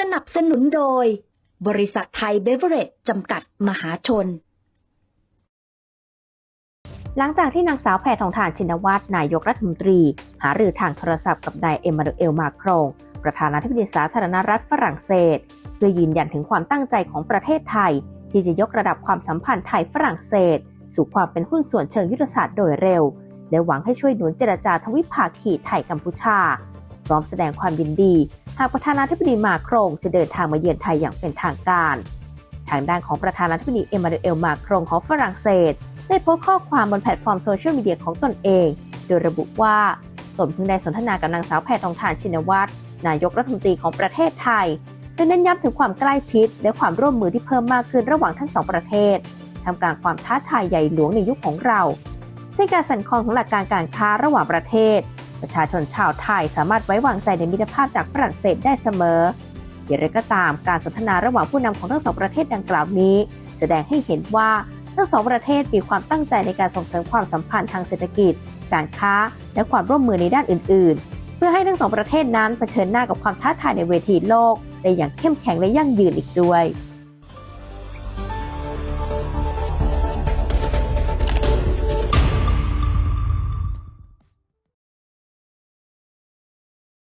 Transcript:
สนับสนุนโดย บริษัทไทยเบเวอเรจจำกัดมหาชน หลังจากที่นางสาวแพทองทานชินวัตรนายกรัฐมนตรี หารือทางโทรศัพท์กับนายเอ็มมานูเอลมาครงประธานาธิบดีสาธารณรัฐฝรั่งเศส เพื่อยืนยันถึงความตั้งใจของประเทศไทย ที่จะยกระดับความสัมพันธ์ไทยฝรั่งเศส สู่ความเป็นหุ้นส่วนเชิงยุทธศาสตร์โดยเร็ว และหวังให้ช่วยหนุนเจรจาทวิภาคีไทยกัมพูชา พร้อมแสดงความยินดี หากประธานาธิบดีมาครงจะเดินทางมาเยือนไทยอย่างเป็นทางการ ทางด้านของประธานาธิบดีเอ็มมานูเอลมาครงของฝรั่งเศส ได้โพสต์ข้อความบนแพลตฟอร์มโซเชียลมีเดียของตนเอง โดยระบุว่าตนเพิ่งได้สนทนากับนางสาวแพทองทานชินวัตรนายกรัฐมนตรีของประเทศไทยโดยเน้นย้ำถึงความใกล้ชิด และความร่วมมือที่เพิ่มมากขึ้นระหว่างทั้งสองประเทศทำกลางความท้าทายใหญ่หลวงในยุคของเราเช่นการสั่นคลอนของหลักการการค้าระหว่างประเทศ ประชาชนชาวไทยสามารถไว้วางใจในมิตรภาพจากฝรั่งเศสได้เสมออย่างไรก็ตามการสนทนาระหว่างผู้นำของทั้งสองประเทศดังกล่าวนี้ แสดงให้เห็นว่าทั้งสองประเทศมีความตั้งใจในการส่งเสริมความสัมพันธ์ทางเศรษฐกิจ การค้า และความร่วมมือในด้านอื่น ๆ เพื่อให้ทั้งสองประเทศนั้นเผชิญหน้ากับความท้าทายในเวทีโลกได้อย่างเข้มแข็งและยั่งยืนอีกด้วย